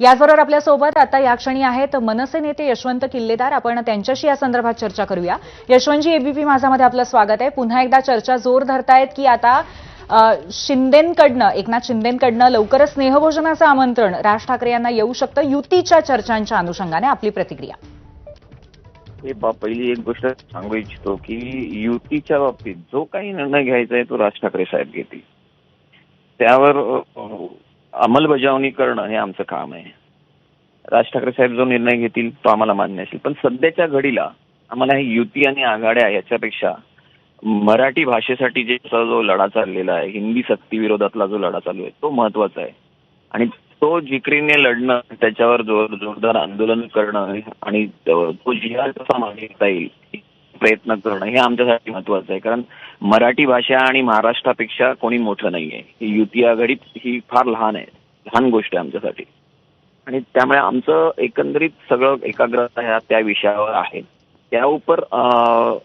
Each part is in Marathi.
याचबरोबर आपल्यासोबत आता या क्षणी आहेत मनसे नेते यशवंत किल्लेदार. आपण त्यांच्याशी या संदर्भात चर्चा करूया. यशवंतजी एबीपी माझामध्ये आपलं स्वागत आहे. पुन्हा एकदा चर्चा जोर धरतायत की आता अ, शिंदेंकडनं एकनाथ शिंदेंकडनं लवकरच स्नेहभोजनाचं आमंत्रण राज ठाकरे यांना येऊ शकतं युतीच्या चर्चांच्या अनुषंगाने आपली प्रतिक्रिया. हे पहिली एक गोष्ट सांगू इच्छितो की युतीच्या बाबतीत जो काही निर्णय घ्यायचा आहे तो राज ठाकरे साहेब घेतील. त्यावर अंमलबजावणी करणं हे आमचं काम आहे. राज ठाकरे साहेब जो निर्णय घेतील तो आम्हाला मान्य असेल. पण सध्याच्या घडीला आम्हाला हे युती आणि आघाड्या याच्यापेक्षा मराठी भाषेसाठी जे जो लढा चाललेला आहे हिंदी सक्ती विरोधातला जो लढा चालू आहे तो महत्त्वाचा आहे. आणि तो जिकरीने लढणं त्याच्यावर जोर जोरदार आंदोलन करणं आणि तो जिहाद कसा मागे येईल प्रयत्न करणं हे आमच्यासाठी महत्वाचं आहे. कारण मराठी भाषा आणि महाराष्ट्रापेक्षा कोणी मोठं नाहीये. ही युती आघाडी ही फार लहान आहे. लहान गोष्ट आहे आमच्यासाठी. आणि त्यामुळे आमचं एकंदरीत सगळं एकाग्रता ह्या त्या विषयावर आहे. त्या उपर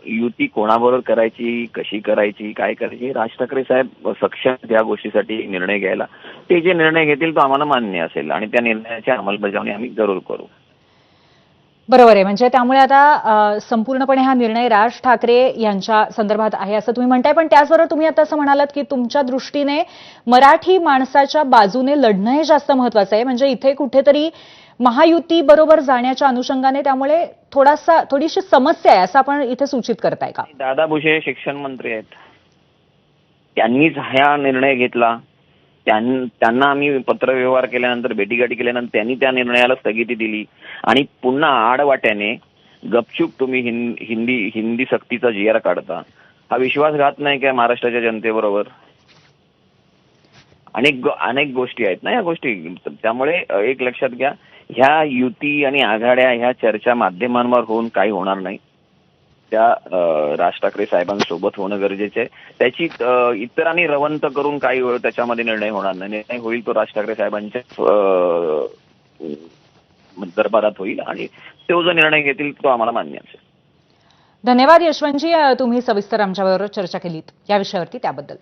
युती कोणाबरोबर करायची कशी करायची काय करायची राज ठाकरे साहेब सक्षम त्या या गोष्टीसाठी निर्णय घ्यायला. ते जे निर्णय घेतील तो आम्हाला मान्य असेल. आणि त्या निर्णयाची अंमलबजावणी आम्ही जरूर करू. बरोबर आहे. म्हणजे त्यामुळे आता संपूर्णपणे हा निर्णय राज ठाकरे यांच्या संदर्भात आहे असं तुम्ही म्हणताय. पण त्याचबरोबर तुम्ही आता असं म्हणालात की तुमच्या दृष्टीने मराठी माणसाच्या बाजूने लढणं हे जास्त महत्वाचं आहे. म्हणजे इथे कुठेतरी महायुती बरोबर जाण्याच्या अनुषंगाने त्यामुळे थोडासा थोडीशी समस्या आहे असं आपण इथे सूचित करताय का? दादा भुसे शिक्षण मंत्री आहेत. त्यांनीच हा निर्णय घेतला. त्यांना आम्ही पत्रव्यवहार केल्यानंतर भेटीगाठी केल्यानंतर त्यांनी त्या निर्णयाला स्थगिती दिली. आणि पुन्हा आडवाट्याने गपचूप तुम्ही हिंदी हिंदी सक्तीचा जियार काढता. हा विश्वासघात नाही काय महाराष्ट्राच्या जनतेबरोबर? अनेक अनेक गोष्टी आहेत ना या गोष्टी. त्यामुळे एक लक्षात घ्या ह्या युती आणि आघाड्या ह्या चर्चा माध्यमांवर होऊन काही होणार नाही. त्या राज ठाकरे साहेबांसोबत होणं गरजेचं आहे. त्याची इतरांनी रवंत करून काही त्याच्यामध्ये निर्णय होणार नाही. निर्णय होईल तो राज ठाकरे साहेबांच्या दरबारात होईल आणि तो जो निर्णय घेतील तो आम्हाला मान्य असेल. धन्यवाद यशवंतजी. तुम्ही सविस्तर आमच्याबरोबर चर्चा केलीत. या विषयावरती त्याबद्दल.